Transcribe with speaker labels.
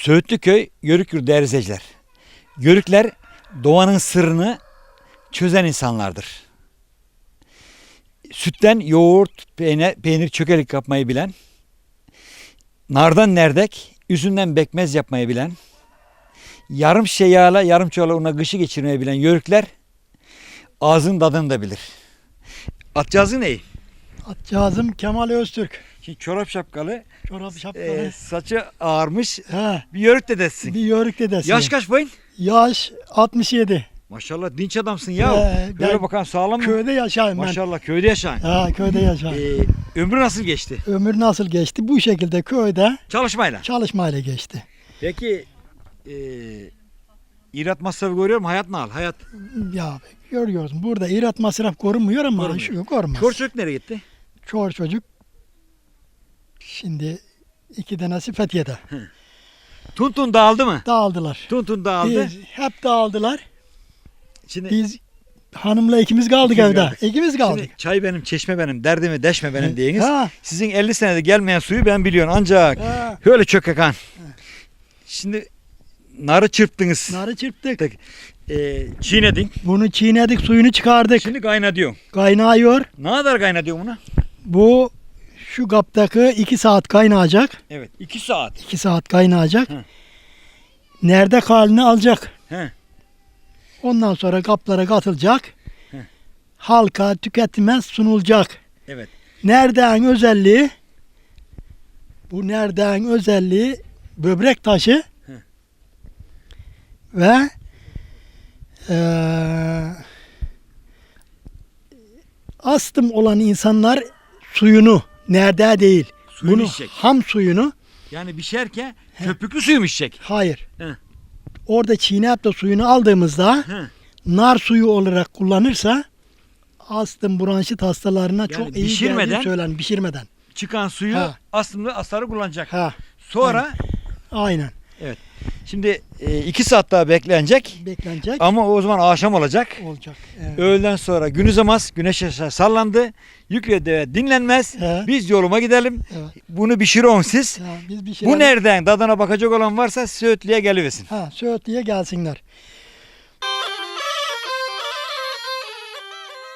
Speaker 1: Söğütlüköy Yörük yurdu değerli izleyiciler. Yörükler doğanın sırrını çözen insanlardır. Sütten yoğurt, peynir, peynir çökelik yapmayı bilen, nardan nerdek, üzümden bekmez yapmayı bilen, yarım şişe yağla yarım çuvala una kışı geçirmeyi bilen yörükler ağzın tadını da bilir. Atcağızın ne?
Speaker 2: Atcağızım Kemal Öztürk.
Speaker 1: Şimdi çorap şapkalı,
Speaker 2: Çorap şapkalı.
Speaker 1: e, saçı ağarmış
Speaker 2: He,
Speaker 1: bir yörük dedesin.
Speaker 2: bir yörük dedesi.
Speaker 1: Yaş kaç boyun?
Speaker 2: Yaş 67.
Speaker 1: Maşallah dinç adamsın ya.
Speaker 2: Ee,
Speaker 1: Böyle bakan sağlam mı?
Speaker 2: Köyde yaşayayım ben.
Speaker 1: Maşallah köyde yaşayan.
Speaker 2: Ha, köyde yaşayayım.
Speaker 1: Ee, ömrü nasıl geçti?
Speaker 2: Ömür nasıl geçti? Bu şekilde köyde
Speaker 1: Çalışmayla.
Speaker 2: çalışmayla geçti.
Speaker 1: Peki e, irat masrafı görüyorum hayat ne al? Hayat.
Speaker 2: Ya görüyorsun burada irat masraf korunmuyor ama
Speaker 1: Korunmuyor.
Speaker 2: şu korunmaz.
Speaker 1: Kör çocuk nereye gitti?
Speaker 2: Çor çocuk şimdi iki tanesi Fethiye'de.
Speaker 1: Tuntun dağıldı mı?
Speaker 2: Dağıldılar.
Speaker 1: Tuntun dağıldı.
Speaker 2: Biz hep dağıldılar.
Speaker 1: Şimdi,
Speaker 2: Biz hanımla ikimiz kaldık
Speaker 1: İkimiz
Speaker 2: evde.
Speaker 1: kaldık.
Speaker 2: İkimiz kaldık.
Speaker 1: şimdi çay benim, çeşme benim, derdimi deşme benim diyiniz.
Speaker 2: Ha,
Speaker 1: Sizin 50 senede gelmeyen suyu ben biliyorum ancak
Speaker 2: ha.
Speaker 1: öyle çök akan. Şimdi narı çırptınız.
Speaker 2: Narı çırptık.
Speaker 1: Tek- E, çiğnedin.
Speaker 2: Bunu çiğnedik, suyunu çıkardık.
Speaker 1: Şimdi kaynatıyorsun.
Speaker 2: Kaynıyor.
Speaker 1: Ne kadar kaynatıyorsun bunu?
Speaker 2: Bu şu kaptaki 2 saat kaynayacak.
Speaker 1: Evet. 2 saat.
Speaker 2: 2 saat kaynayacak.
Speaker 1: Hı.
Speaker 2: Nerede halini alacak.
Speaker 1: He.
Speaker 2: Ondan sonra kaplara katılacak.
Speaker 1: Hı.
Speaker 2: Halka tüketime sunulacak.
Speaker 1: Evet.
Speaker 2: Nereden özelliği bu nereden özelliği böbrek taşı
Speaker 1: Hı.
Speaker 2: ve eee astım olan insanlar suyunu nerede değil
Speaker 1: Suyunu
Speaker 2: bunu
Speaker 1: içecek.
Speaker 2: ham suyunu
Speaker 1: Yani pişerken köpüklü suyu mu içecek?
Speaker 2: hayır
Speaker 1: Hı.
Speaker 2: orada çiğneyip de suyunu aldığımızda
Speaker 1: Hı.
Speaker 2: nar suyu olarak kullanırsa astım bronşit hastalarına çok iyi
Speaker 1: pişirmeden-
Speaker 2: geldiği söylenir pişirmeden.
Speaker 1: Çıkan suyu
Speaker 2: Ha.
Speaker 1: aslında astarı kullanacak.
Speaker 2: Ha,
Speaker 1: Sonra
Speaker 2: aynen.
Speaker 1: Şimdi 2 saat daha beklenecek.
Speaker 2: Beklenecek
Speaker 1: Ama o zaman akşam olacak.
Speaker 2: olacak. Evet.
Speaker 1: Öğleden sonra günü zamaz güneş aşağı sallandı. Yüklü deve dinlenmez.
Speaker 2: He.
Speaker 1: Biz yoluma gidelim.
Speaker 2: Evet.
Speaker 1: Bunu pişirin siz.
Speaker 2: Ha, biz bir
Speaker 1: Bu nereden? Dadına bakacak olan varsa Söğütlü'ye geliversin.
Speaker 2: Ha, Söğütlü'ye gelsinler.